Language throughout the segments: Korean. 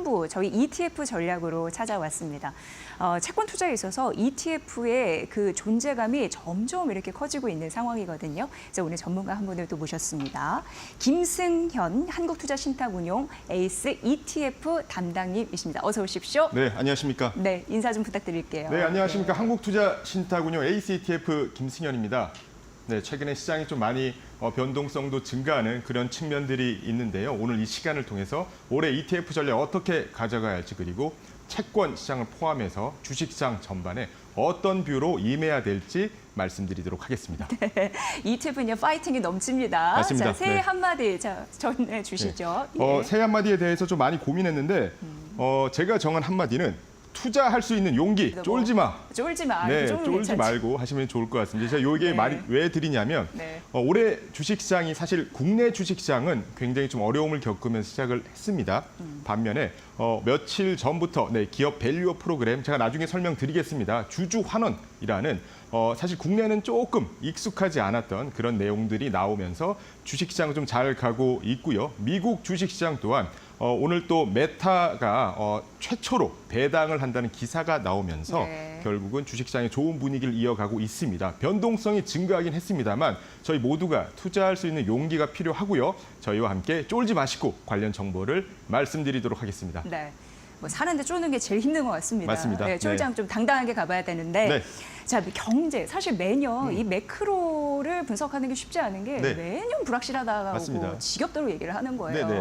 3부 저희 ETF 전략으로 찾아왔습니다. 어, 채권 투자에 있어서 ETF의 그 존재감이 점점 이렇게 커지고 있는 상황이거든요. 그래서 오늘 전문가 한 분을 또 모셨습니다. 김승현 한국투자신탁운용 에이스 ETF 담당님이십니다. 어서 오십시오. 네, 안녕하십니까? 네, 인사 좀 부탁드릴게요. 네, 안녕하십니까? 한국투자신탁운용 ACETF 김승현입니다. 네, 최근에 시장이 좀 많이 어, 변동성도 증가하는 그런 측면들이 있는데요. 오늘 이 시간을 통해서 올해 ETF 전략 어떻게 가져가야 할지 그리고 채권 시장을 포함해서 주식시장 전반에 어떤 뷰로 임해야 될지 말씀드리도록 하겠습니다. ETF는요 파이팅이 넘칩니다. 맞습니다. 자, 새해 네. 한마디 자, 전해 주시죠. 어, 예. 새 한마디에 대해서 좀 많이 고민했는데 어, 제가 정한 한마디는 투자할 수 있는 용기, 뭐 쫄지 마. 쫄지 마. 네, 좀 쫄지 괜찮지. 말고 하시면 좋을 것 같습니다. 제가 요게 네. 말이 왜 드리냐면 네. 어, 올해 주식시장이 사실 국내 주식시장은 굉장히 좀 어려움을 겪으면서 시작을 했습니다. 음. 반면에 어, 며칠 전부터 네, 기업 밸류어 프로그램 제가 나중에 설명드리겠습니다. 주주 환원이라는 어, 사실 국내는 조금 익숙하지 않았던 그런 내용들이 나오면서 주식시장 좀잘 가고 있고요. 미국 주식시장 또한 어, 오늘 또 메타가 어, 최초로 배당을 한다는 기사가 나오면서 네. 결국은 주식시장의 좋은 분위기를 이어가고 있습니다. 변동성이 증가하긴 했습니다만 저희 모두가 투자할 수 있는 용기가 필요하고요. 저희와 함께 쫄지 마시고 관련 정보를 말씀드리도록 하겠습니다. 네. 뭐 사는데 쪼는 게 제일 힘든 것 같습니다. 맞습니다. 네, 쫄장 좀 당당하게 가봐야 되는데. 네. 자, 경제 사실 매년 이 매크로를 분석하는 게 쉽지 않은 게 네. 매년 불확실하다고 맞습니다. 지겹도록 얘기를 하는 거예요. 네,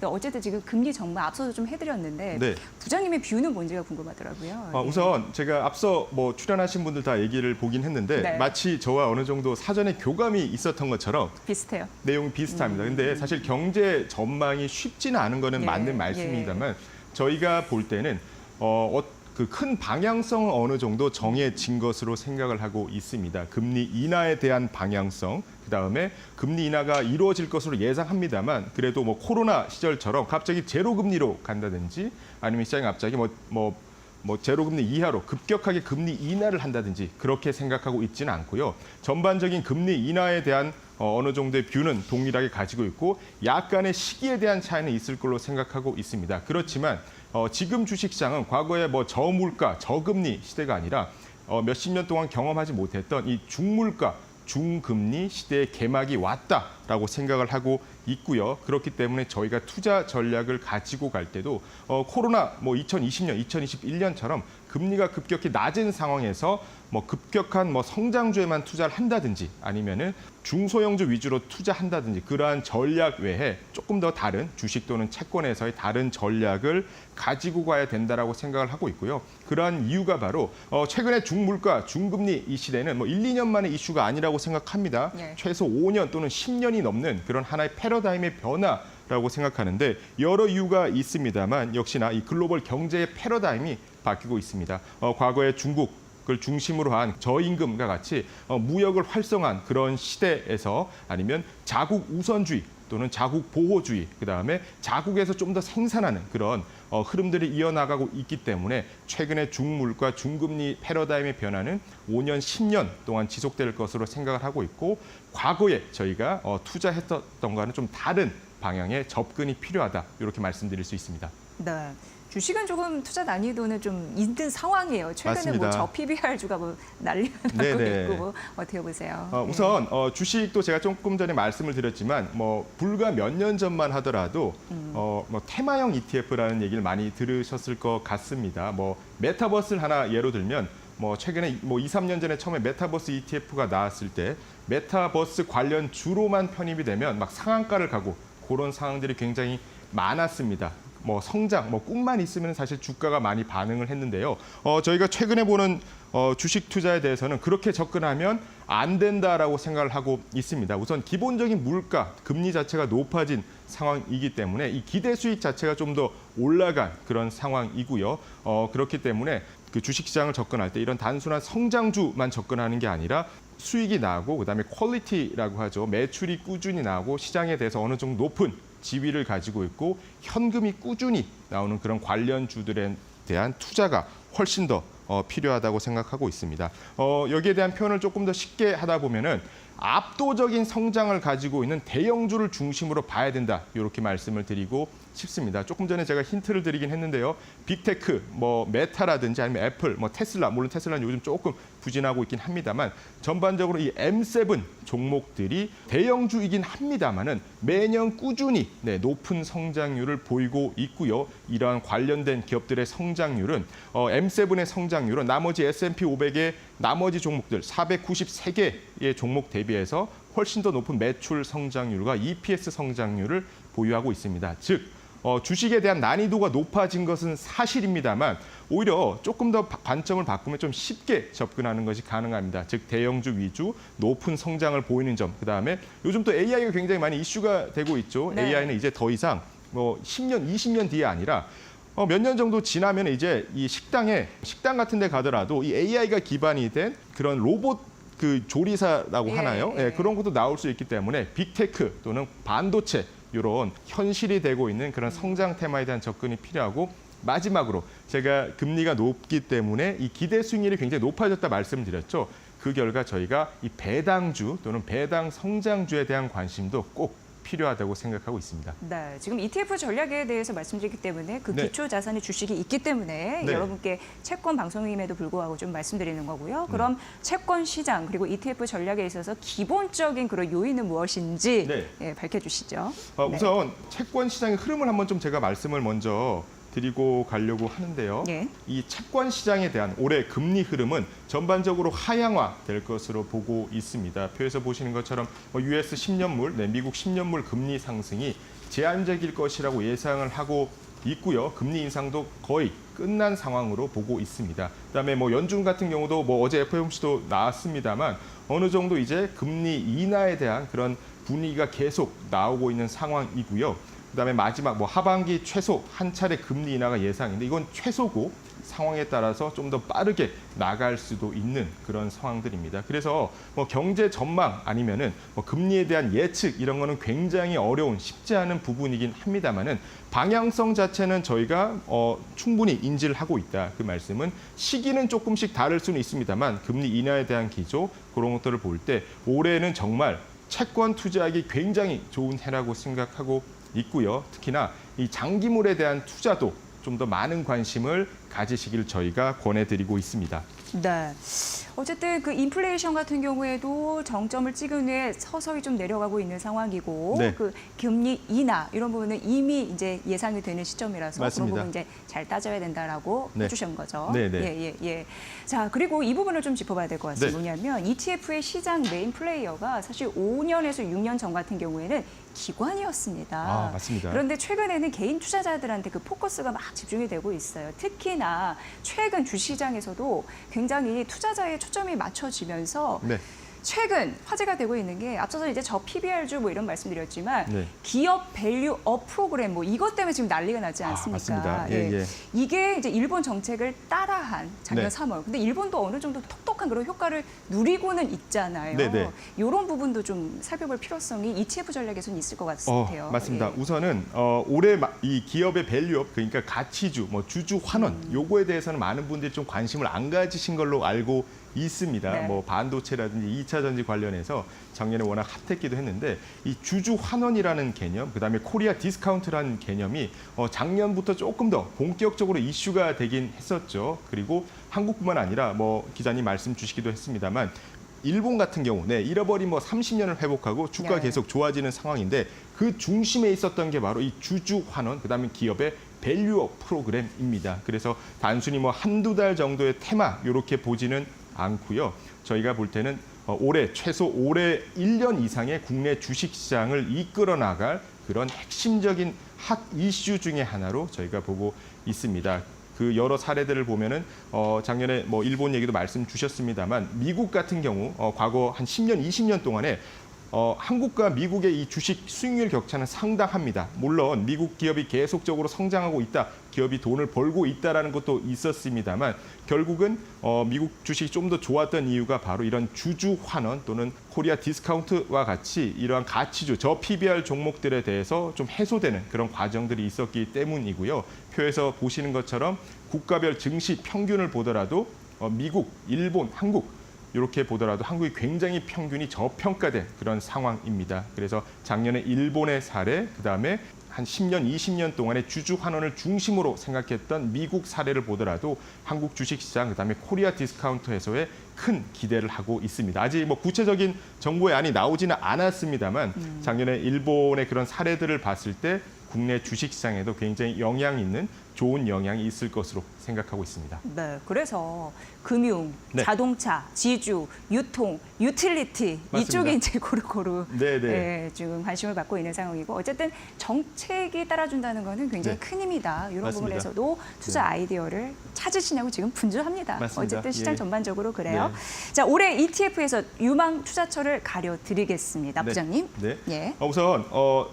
네. 어쨌든 지금 금리 정말 앞서서 좀 해드렸는데 네. 부장님의 뷰는 뭔지가 궁금하더라고요. 어, 예. 우선 제가 앞서 뭐 출연하신 분들 다 얘기를 보긴 했는데 네. 마치 저와 어느 정도 사전에 교감이 있었던 것처럼 비슷해요. 내용이 비슷합니다. 근데 사실 경제 전망이 쉽지는 않은 거는 예, 맞는 말씀입니다만 저희가 볼 때는 어, 그큰 방향성은 어느 정도 정해진 것으로 생각을 하고 있습니다. 금리 인하에 대한 방향성, 그 다음에 금리 인하가 이루어질 것으로 예상합니다만 그래도 뭐 코로나 시절처럼 갑자기 제로 금리로 간다든지 아니면 시장이 갑자기 뭐 뭐, 뭐 제로 금리 이하로 급격하게 금리 인하를 한다든지 그렇게 생각하고 있지는 않고요. 전반적인 금리 인하에 대한 어, 어느 정도의 뷰는 동일하게 가지고 있고 약간의 시기에 대한 차이는 있을 걸로 생각하고 있습니다. 그렇지만 어, 지금 주식시장은 과거에 뭐 저물가, 저금리 시대가 아니라 어, 몇십 년 동안 경험하지 못했던 이 중물가, 중금리 시대의 개막이 왔다라고 생각을 하고 있고요. 그렇기 때문에 저희가 투자 전략을 가지고 갈 때도 어, 코로나 뭐 2020년, 2021년처럼 금리가 급격히 낮은 상황에서 뭐 급격한 뭐 성장주에만 투자를 한다든지 아니면은 중소형주 위주로 투자한다든지 그러한 전략 외에 조금 더 다른 주식 또는 채권에서의 다른 전략을 가지고 가야 된다라고 생각을 하고 있고요. 그러한 이유가 바로 어, 최근에 중물가, 중금리 이 시대는 뭐 1, 2년 만의 이슈가 아니라고 생각합니다. 네. 최소 5년 또는 10년이 넘는 그런 하나의 패러다임의 변화 라고 생각하는데 여러 이유가 있습니다만 역시나 이 글로벌 경제의 패러다임이 바뀌고 있습니다. 어, 과거에 중국 을 중심으로 한 저임금과 같이 어, 무역을 활성화한 그런 시대에서 아니면 자국 우선주의 또는 자국 보호주의 그다음에 자국에서 좀 더 생산하는 그런 어, 흐름들이 이어나가고 있기 때문에 최근에 중물가 중금리 패러다임의 변화는 5년 10년 동안 지속될 것으로 생각을 하고 있고 과거에 저희가 어, 투자했던 것과는 좀 다른 방향의 접근이 필요하다 이렇게 말씀드릴 수 있습니다. 네. 주식은 조금 투자 난이도는 좀 있는 상황이에요. 최근에 맞습니다. 뭐저 PBR 주가 뭐 난리 나고 네네. 있고 뭐 어떻게 보세요? 어, 예. 우선 어, 주식도 제가 조금 전에 말씀을 드렸지만 뭐 불과 몇 년 전만 하더라도 어, 뭐 테마형 ETF라는 얘기를 많이 들으셨을 것 같습니다. 뭐 메타버스를 하나 예로 들면 뭐 최근에 뭐 2, 3년 전에 처음에 메타버스 ETF가 나왔을 때 메타버스 관련 주로만 편입이 되면 막 상한가를 가고 그런 상황들이 굉장히 많았습니다. 뭐 성장, 뭐 꿈만 있으면 사실 주가가 많이 반응을 했는데요. 어, 저희가 최근에 보는 어, 주식 투자에 대해서는 그렇게 접근하면 안 된다라고 생각을 하고 있습니다. 우선 기본적인 물가, 금리 자체가 높아진 상황이기 때문에 이 기대 수익 자체가 좀 더 올라간 그런 상황이고요. 어, 그렇기 때문에 그 주식 시장을 접근할 때 이런 단순한 성장주만 접근하는 게 아니라 수익이 나고 그다음에 퀄리티라고 하죠. 매출이 꾸준히 나고 시장에 대해서 어느 정도 높은 지위를 가지고 있고 현금이 꾸준히 나오는 그런 관련 주들에 대한 투자가 훨씬 더 어, 필요하다고 생각하고 있습니다. 어, 여기에 대한 표현을 조금 더 쉽게 하다 보면은 압도적인 성장을 가지고 있는 대형주를 중심으로 봐야 된다. 이렇게 말씀을 드리고 싶습니다. 조금 전에 제가 힌트를 드리긴 했는데요. 빅테크, 뭐 메타라든지 아니면 애플, 뭐 테슬라, 물론 테슬라는 요즘 조금 부진하고 있긴 합니다만 전반적으로 이 M7 종목들이 대형주이긴 합니다만은 매년 꾸준히 네, 높은 성장률을 보이고 있고요. 이러한 관련된 기업들의 성장률은 어, M7의 성장률은 나머지 S&P 500의 나머지 종목들 493개의 종목 대비해서 훨씬 더 높은 매출 성장률과 EPS 성장률을 보유하고 있습니다. 즉 어, 주식에 대한 난이도가 높아진 것은 사실입니다만 오히려 조금 더 바- 관점을 바꾸면 좀 쉽게 접근하는 것이 가능합니다. 즉 대형주 위주 높은 성장을 보이는 점. 그다음에 요즘 또 AI가 굉장히 많이 이슈가 되고 있죠. 네. AI는 이제 더 이상 뭐 10년, 20년 뒤에 아니라 어, 몇 년 정도 지나면 이제 이 식당에 식당 같은 데 가더라도 이 AI가 기반이 된 그런 로봇 그 조리사라고 예, 하나요? 예. 예, 그런 것도 나올 수 있기 때문에 빅테크 또는 반도체 이런 현실이 되고 있는 그런 성장 테마에 대한 접근이 필요하고 마지막으로 제가 금리가 높기 때문에 이 기대 수익률이 굉장히 높아졌다 말씀드렸죠. 그 결과 저희가 이 배당주 또는 배당 성장주에 대한 관심도 꼭 필요하다고 생각하고 있습니다. 네, 지금 ETF 전략에 대해서 말씀드리기 때문에 그 네. 기초 자산의 주식이 있기 때문에 네. 여러분께 채권 방송임에도 불구하고 좀 말씀드리는 거고요. 네. 그럼 채권 시장 그리고 ETF 전략에 있어서 기본적인 그런 요인은 무엇인지 네. 예, 밝혀주시죠. 어, 네. 우선 채권 시장의 흐름을 한번 좀 제가 말씀을 먼저 드리고 가려고 하는데요. 예. 이 채권 시장에 대한 올해 금리 흐름은 전반적으로 하향화 될 것으로 보고 있습니다. 표에서 보시는 것처럼 뭐 US 10년물, 네, 미국 10년물 금리 상승이 제한적일 것이라고 예상을 하고 있고요. 금리 인상도 거의 끝난 상황으로 보고 있습니다. 그다음에 뭐 연준 같은 경우도 뭐 어제 FOMC도 나왔습니다만 어느 정도 이제 금리 인하에 대한 그런 분위기가 계속 나오고 있는 상황이고요. 그다음에 마지막 뭐 하반기 최소 한 차례 금리 인하가 예상인데 이건 최소고 상황에 따라서 좀 더 빠르게 나갈 수도 있는 그런 상황들입니다. 그래서 뭐 경제 전망 아니면은 뭐 금리에 대한 예측 이런 거는 굉장히 어려운 쉽지 않은 부분이긴 합니다만은 방향성 자체는 저희가 어, 충분히 인지를 하고 있다. 그 말씀은 시기는 조금씩 다를 수는 있습니다만 금리 인하에 대한 기조 그런 것들을 볼 때 올해는 정말 채권 투자하기 굉장히 좋은 해라고 생각하고 있고요. 특히나 이 장기물에 대한 투자도 좀 더 많은 관심을 가지시길 저희가 권해드리고 있습니다. 네. 어쨌든 그 인플레이션 같은 경우에도 정점을 찍은 후에 서서히 좀 내려가고 있는 상황이고 네. 그 금리 인하 이런 부분은 이미 이제 예상이 되는 시점이라서 맞습니다. 그런 부분 이제 잘 따져야 된다라고 네. 해주신 거죠. 네, 네. 예, 예, 예. 자 그리고 이 부분을 좀 짚어봐야 될 것 같습니다. 네. 뭐냐면 ETF의 시장 메인 플레이어가 사실 5년에서 6년 전 같은 경우에는 기관이었습니다. 아, 맞습니다. 그런데 최근에는 개인 투자자들한테 그 포커스가 막 집중이 되고 있어요. 특히 나 최근 주시장에서도 굉장히 투자자의 초점이 맞춰지면서 네. 최근 화제가 되고 있는 게 앞서서 이제 저 PBR주 뭐 이런 말씀드렸지만 네. 기업 밸류 업 프로그램 뭐 이것 때문에 지금 난리가 나지 아, 않습니까? 맞습니다. 예, 예. 이게 이제 일본 정책을 따라한 작년 네. 3월. 근데 일본도 어느 정도 톡톡한 그런 효과를 누리고는 있잖아요. 네, 네. 이런 부분도 좀 살펴볼 필요성이 ETF 전략에서는 있을 것 같아요. 어, 맞습니다. 예. 우선은 어, 올해 마- 이 기업의 밸류업 그러니까 가치주, 뭐 주주 환원 음. 요거에 대해서는 많은 분들이 좀 관심을 안 가지신 걸로 알고 있습니다. 네. 뭐 반도체라든지 2차 전지 관련해서 작년에 워낙 핫했기도 했는데 이 주주 환원이라는 개념, 그다음에 코리아 디스카운트라는 개념이 어, 작년부터 조금 더 본격적으로 이슈가 되긴 했었죠. 그리고 한국뿐만 아니라 뭐 기자님 말씀 주시기도 했습니다만 일본 같은 경우, 네, 잃어버린 뭐 30년을 회복하고 주가 네. 계속 좋아지는 상황인데 그 중심에 있었던 게 바로 이 주주 환원, 그다음에 기업의 밸류업 프로그램입니다. 그래서 단순히 뭐 한두 달 정도의 테마 이렇게 보지는 않고요. 저희가 볼 때는 어, 올해 최소 올해 1년 이상의 국내 주식 시장을 이끌어 나갈 그런 핵심적인 핫 이슈 중의 하나로 저희가 보고 있습니다. 그 여러 사례들을 보면은 어 작년에 뭐 일본 얘기도 말씀 주셨습니다만 미국 같은 경우 어 과거 한 10년 20년 동안에 어, 한국과 미국의 이 주식 수익률 격차는 상당합니다. 물론 미국 기업이 계속적으로 성장하고 있다, 기업이 돈을 벌고 있다라는 것도 있었습니다만 결국은 어, 미국 주식이 좀 더 좋았던 이유가 바로 이런 주주 환원 또는 코리아 디스카운트와 같이 이러한 가치주, 저 PBR 종목들에 대해서 좀 해소되는 그런 과정들이 있었기 때문이고요. 표에서 보시는 것처럼 국가별 증시 평균을 보더라도 어, 미국, 일본, 한국 이렇게 보더라도 한국이 굉장히 평균이 저평가된 그런 상황입니다. 그래서 작년에 일본의 사례, 그 다음에 한 10년, 20년 동안의 주주 환원을 중심으로 생각했던 미국 사례를 보더라도 한국 주식시장, 그다음에 코리아 디스카운트에서의 큰 기대를 하고 있습니다. 아직 뭐 구체적인 정보의 안이 나오지는 않았습니다만 작년에 일본의 그런 사례들을 봤을 때 국내 주식시장에도 굉장히 영향 있는 좋은 영향이 있을 것으로 생각하고 있습니다. 네, 그래서 금융, 네. 자동차, 지주, 유통, 유틸리티 맞습니다. 이쪽에 이제 고루고루 네, 네. 예, 지금 관심을 받고 있는 상황이고 어쨌든 정책이 따라준다는 거는 굉장히 네. 큰 힘이다. 이런 맞습니다. 부분에서도 투자 네. 아이디어를 찾으시냐고 지금 분주합니다. 맞습니다. 어쨌든 시장 예. 전반적으로 그래요. 네. 자, 올해 ETF에서 유망 투자처를 가려 드리겠습니다. 네. 부장님. 네. 예. 어, 우선 어,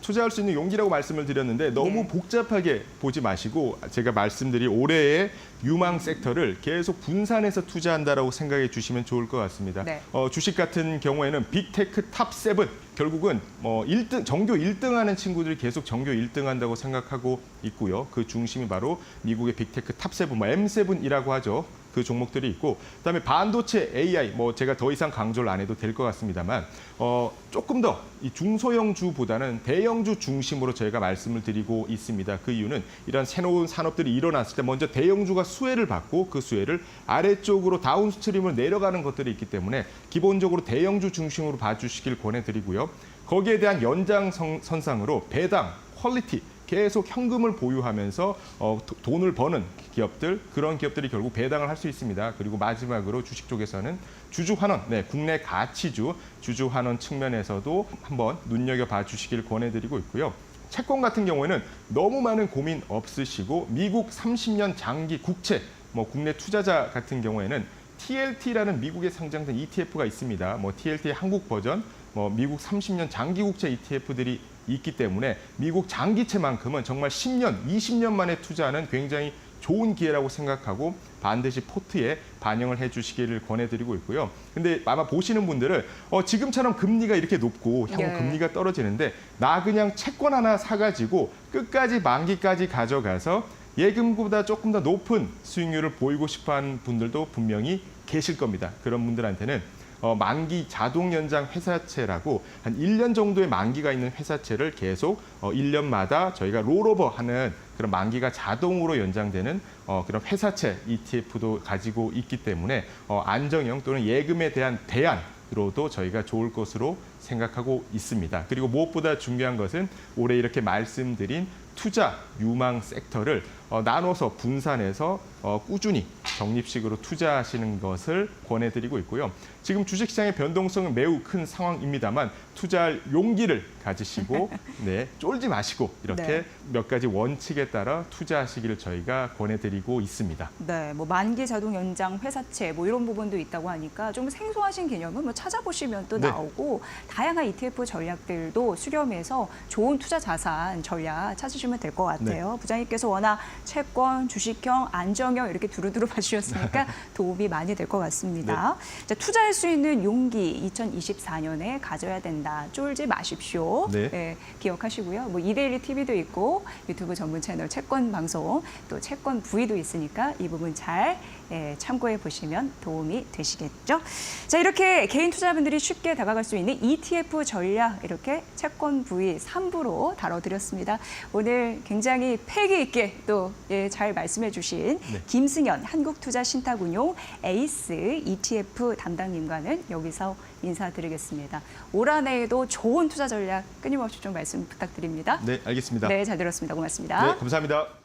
투자할 수 있는 용기라고 말씀을 드렸는데 너무 예. 복잡하게 보지 마시고 제가 말씀드린 올해의 유망 섹터를 계속 분산해서 투자한다라고 생각해 주시면 좋을 것 같습니다. 네. 어, 주식 같은 경우에는 빅테크 탑 세븐 결국은 뭐 1등 전교 1등 하는 친구들이 계속 전교 1등 한다고 생각하고 있고요. 그 중심이 바로 미국의 빅테크 탑 세븐, 뭐 M7이라고 하죠. 그 종목들이 있고 그다음에 반도체 AI 뭐 제가 더 이상 강조를 안 해도 될 것 같습니다만 어 조금 더 이 중소형 주보다는 대형 주 중심으로 저희가 말씀을 드리고 있습니다. 그 이유는 이런 새로운 산업들이 일어났을 때 먼저 대형 주가 수혜를 받고 그 수혜를 아래쪽으로 다운스트림으로 내려가는 것들이 있기 때문에 기본적으로 대형 주 중심으로 봐주시길 권해드리고요. 거기에 대한 연장 선상으로 배당, 퀄리티 계속 현금을 보유하면서 어, 도- 돈을 버는 기업들 그런 기업들이 결국 배당을 할 수 있습니다. 그리고 마지막으로 주식 쪽에서는 주주 환원, 네, 국내 가치주 주주 환원 측면에서도 한번 눈여겨 봐 주시길 권해드리고 있고요. 채권 같은 경우에는 너무 많은 고민 없으시고 미국 30년 장기 국채 뭐 국내 투자자 같은 경우에는 TLT라는 미국에 상장된 ETF가 있습니다. 뭐 TLT 한국 버전, 뭐 미국 30년 장기 국채 ETF들이 있기 때문에 미국 장기채만큼은 정말 10년, 20년 만에 투자하는 굉장히 좋은 기회라고 생각하고 반드시 포트에 반영을 해주시기를 권해드리고 있고요. 근데 아마 보시는 분들은 어, 지금처럼 금리가 이렇게 높고 향후 예. 금리가 떨어지는데 나 그냥 채권 하나 사가지고 끝까지 만기까지 가져가서 예금보다 조금 더 높은 수익률을 보이고 싶어하는 분들도 분명히 계실 겁니다. 그런 분들한테는 어, 만기 자동 연장 회사채라고 한 1년 정도의 만기가 있는 회사채를 계속 어, 1년마다 저희가 롤오버 하는 그런 만기가 자동으로 연장되는 어, 그런 회사채 ETF도 가지고 있기 때문에 어, 안정형 또는 예금에 대한 대안으로도 저희가 좋을 것으로 생각하고 있습니다. 그리고 무엇보다 중요한 것은 올해 이렇게 말씀드린 투자 유망 섹터를 어, 나눠서 분산해서 어, 꾸준히 적립식으로 투자하시는 것을 권해드리고 있고요. 지금 주식시장의 변동성은 매우 큰 상황입니다만 투자할 용기를 가지시고 네, 쫄지 마시고 이렇게 네. 몇 가지 원칙에 따라 투자하시기를 저희가 권해드리고 있습니다. 네, 뭐 만기 자동 연장 회사채 뭐 이런 부분도 있다고 하니까 좀 생소하신 개념은 뭐 찾아보시면 또 네. 나오고 다양한 ETF 전략들도 수렴해서 좋은 투자 자산 전략 찾으시면 될것 네. 같아요. 부장님께서 워낙 채권, 주식형, 안정형 이렇게 두루두루 봐주셨으니까 도움이 많이 될 것 같습니다. 네. 자, 투자할 수 있는 용기 2024년에 가져야 된다. 쫄지 마십시오. 네. 기억하시고요. 뭐 이데일리 TV도 있고 유튜브 전문 채널 채권 방송 또 채권 부위도 있으니까 이 부분 잘 예, 참고해 보시면 도움이 되시겠죠. 자 이렇게 개인 투자분들이 쉽게 다가갈 수 있는 ETF 전략 이렇게 채권 부위 3부로 다뤄드렸습니다. 오늘 굉장히 패기 있게 또잘 말씀해 주신 네. 김승현 한국투자신탁운용 에이스 ETF 담당님과는 여기서 인사드리겠습니다. 올 한해 에도 좋은 투자 전략 끊임없이 좀 말씀 부탁드립니다. 네, 알겠습니다. 네, 잘 들었습니다. 고맙습니다. 네, 감사합니다.